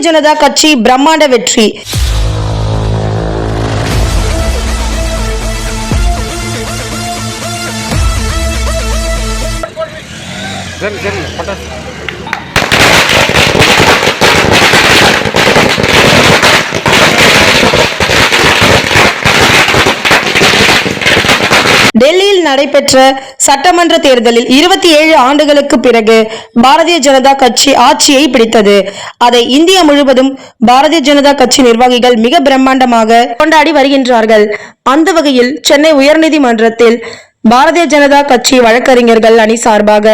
ஜனதா கட்சி பிரம்மாண்ட வெற்றி. சரி சரி டெல்லியில் நடைபெற்ற சட்டமன்ற தேர்தலில் இருபத்தி ஏழு ஆண்டுகளுக்கு பிறகு பாரதிய ஜனதா கட்சி ஆட்சியை பிடித்தது. அதை இந்தியா முழுவதும் பாரதிய ஜனதா கட்சி நிர்வாகிகள் மிக பிரம்மாண்டமாக கொண்டாடி வருகின்றார்கள். அந்த வகையில் சென்னை உயர்நீதிமன்றத்தில் பாரதிய ஜனதா கட்சி வழக்கறிஞர்கள் அணி சார்பாக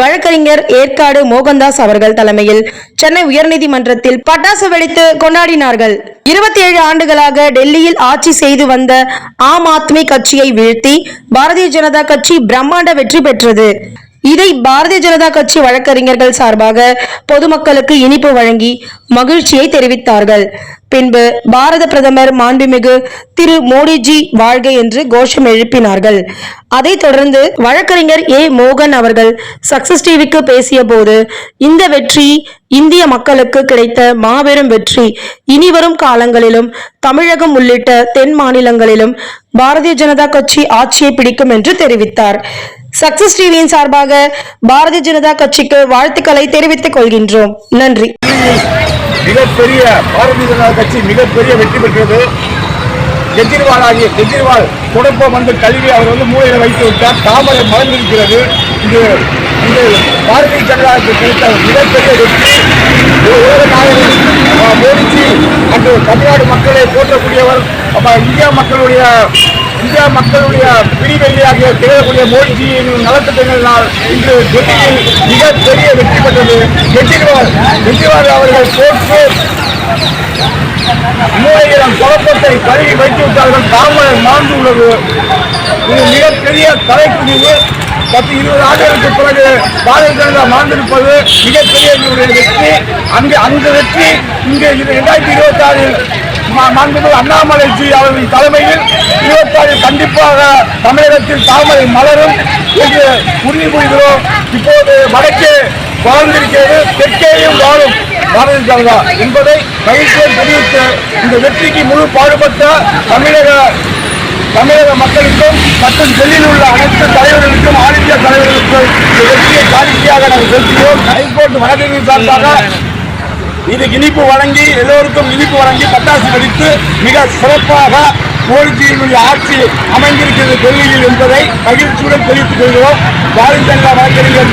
வழக்கறிஞர் ஏற்காடு மோகன்தாஸ் அவர்கள் தலைமையில் சென்னை உயர்நீதிமன்றத்தில் பட்டாசு வெடித்து கொண்டாடினார்கள். இருபத்தி ஏழு ஆண்டுகளாக டெல்லியில் ஆட்சி செய்து வந்த ஆம் ஆத்மி கட்சியை வீழ்த்தி பாரதிய ஜனதா கட்சி பிரம்மாண்ட வெற்றி பெற்றது. இதை பாரதிய ஜனதா கட்சி வழக்கறிஞர்கள் சார்பாக பொதுமக்களுக்கு இனிப்பு வழங்கி மகிழ்ச்சியை தெரிவித்தார்கள். பின்பு பாரத பிரதமர் மாண்புமிகு திரு மோடிஜி வாழ்க என்று கோஷம் எழுப்பினார்கள். அதைத் தொடர்ந்து வழக்கறிஞர் ஏ மோகன் அவர்கள் சக்சஸ் டிவிக்கு பேசிய போது இந்த வெற்றி இந்திய மக்களுக்கு கிடைத்த மாபெரும் வெற்றி. இனிவரும் காலங்களிலும் தமிழகம் உள்ளிட்ட தென் மாநிலங்களிலும் பாரதிய ஜனதா கட்சி ஆட்சியை பிடிக்கும் என்று தெரிவித்தார். சக்சஸ் டிவியின் சார்பாக பாரதிய ஜனதா கட்சிக்கு வாழ்த்துக்களை தெரிவித்துக் கொள்கின்றோம். நன்றி. மிகப்பெரிய பாரதிய ஜனதா கட்சி மிகப்பெரிய வெற்றி பெற்றது. கெஜ்ரிவால் ஆகிய கெஜ்ரிவால் குழப்பம் வந்து கல்வி அவர் வந்து மூலையில் வைத்து விட்டார். தாமரை மறந்திருக்கிறது இது இது பாரதிய ஜனதா கட்சி கிடைத்த மிகப்பெரிய வெற்றி. ஒரு மோடிஜி அன்று தமிழ்நாடு மக்களை போற்றக்கூடியவர். அப்ப இந்தியா மக்களுடைய இந்தியா மக்களுடைய பிரிவெளியாகிய திகழக்கூடிய மோடிஜியின் நலத்திட்டங்களினால் இன்று டெல்லியில் மிகப்பெரிய வெற்றி பெற்றது. கெஜ்ரிவால் கெஜ்ரிவால் அவர்கள் போட்டு மூவாயிரம் குழப்பத்தை கழுவி வைத்து விட்டார்கள். தாமரை மாண்டு உள்ளது. இது மிகப்பெரிய தலைக்குடிவு. பத்து இருபது ஆண்டுகளுக்கு பிறகு பாரதிய ஜனதா மாண்டிருப்பது மிகப்பெரிய வெற்றி. அங்கு அந்த வெற்றி. இங்கே இரண்டாயிரத்தி இருபத்தி ஆறில் மாண்புமிகு அண்ணாமலைஜி அவர்களின் தலைமையில் இருபத்தாறில் கண்டிப்பாக தமிழகத்தில் தாமரை மலரும் என்று உறுதி கூறுகிறோம் இப்போது வடக்கே வளர்ந்திருக்கிறது தெற்கேயும் வாழும் பாரதிய ஜனதா என்பதை மகிழ்ச்சியை தெரிவித்து இந்த வெற்றிக்கு முழு பாடுபட்ட தமிழக தமிழக மக்களுக்கும் மற்றும் டெல்லியில் உள்ள அனைத்து தலைவர்களுக்கும் ஆல் தலைவர்களுக்கும் இந்த வெற்றியை காணிக்கையாக நாங்கள் செலுத்துகிறோம். ஹைகோர்ட் வழக்கறிஞர் சார்பாக இது இனிப்பு வழங்கி எல்லோருக்கும் இனிப்பு வழங்கி பட்டாசு வெடித்து மிக சிறப்பாக மோடிஜியினுடைய ஆட்சி அமைந்திருக்கிறது டெல்லியில் என்பதை மகிழ்ச்சியுடன் தெரிவித்துக் கொள்கிறோம். பாரதிய ஜனதா வழக்கறிஞர்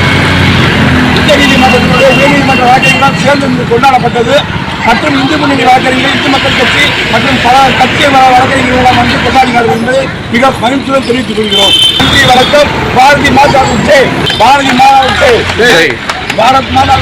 உச்ச நீதிமன்றத்தினுடைய உயர்நீதிமன்ற வழக்கறிஞர்களால் சேர்ந்து கொண்டாடப்பட்டது. மற்றும் இந்து முன்னணி வழக்கறிஞர்கள் இந்து மக்கள் கட்சி மற்றும் பல கட்சி வழக்கறிஞர்களால் வந்து கொண்டாடினார்கள் என்பதை மிக மகிழ்ச்சியுடன் தெரிவித்துக் கொள்கிறோம். நன்றி வணக்கம். பாரதி மாதா பாரதி மாதா பாரத் மாதா